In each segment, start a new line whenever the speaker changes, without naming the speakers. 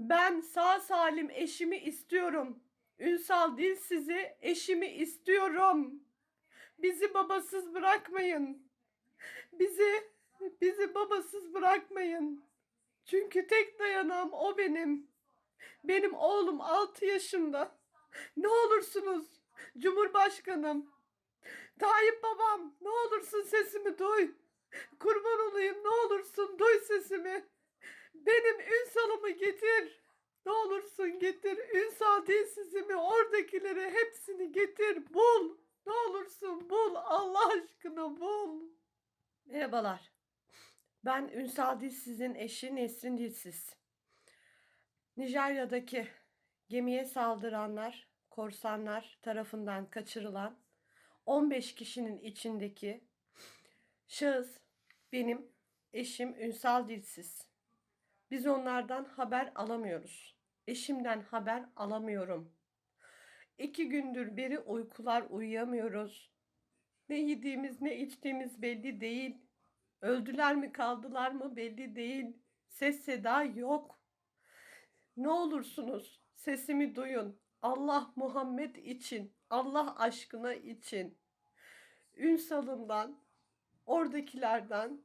Ben sağ salim eşimi istiyorum. Ünsal değil sizi eşimi istiyorum. Bizi babasız bırakmayın. Bizi bizi babasız bırakmayın. Çünkü tek dayanağım o benim. Benim oğlum 6 yaşında. Ne olursunuz Cumhurbaşkanım. Tayyip babam ne olursun sesimi duy. Kurban olayım ne olursun duy sesimi. Benim Ünsal'ımı getir. Ne olursun getir. Ünsal dilsizimi oradakileri hepsini getir. Bul. Ne olursun bul. Allah aşkına bul. Merhabalar. Ben Ünsal Dilsiz'in eşi Nesrin Dilsiz. Nijerya'daki gemiye saldıranlar, korsanlar tarafından kaçırılan 15 kişinin içindeki şahıs benim eşim Ünsal Dilsiz. Biz onlardan haber alamıyoruz. Eşimden haber alamıyorum. İki gündür beri uykular uyuyamıyoruz. Ne yediğimiz ne içtiğimiz belli değil. Öldüler mi kaldılar mı belli değil. Ses seda yok. Ne olursunuz sesimi duyun. Allah Muhammed için, Allah aşkına için. Ünsal'ımdan, oradakilerden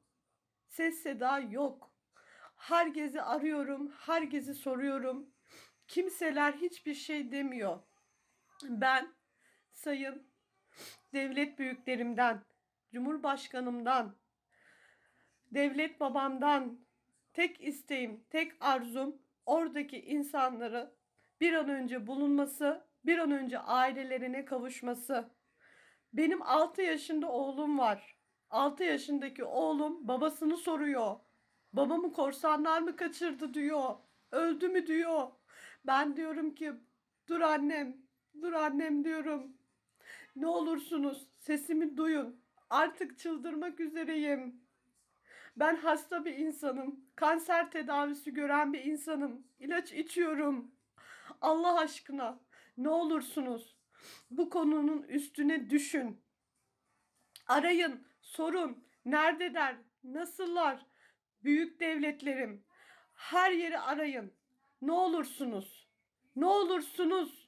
ses seda yok. Herkesi arıyorum, herkesi soruyorum. Kimseler hiçbir şey demiyor. Ben sayın devlet büyüklerimden, Cumhurbaşkanımdan, devlet babamdan tek isteğim, tek arzum oradaki insanları bir an önce bulunması, bir an önce ailelerine kavuşması. Benim 6 yaşında oğlum var. 6 yaşındaki oğlum babasını soruyor. Babamı korsanlar mı kaçırdı diyor. Öldü mü diyor. Ben diyorum ki dur annem, dur annem diyorum. Ne olursunuz sesimi duyun. Artık çıldırmak üzereyim. Ben hasta bir insanım. Kanser tedavisi gören bir insanım. İlaç içiyorum. Allah aşkına ne olursunuz bu konunun üstüne düşün. Arayın, sorun. Neredeler? Nasıllar? Büyük devletlerim. Her yeri arayın. Ne olursunuz. Ne olursunuz.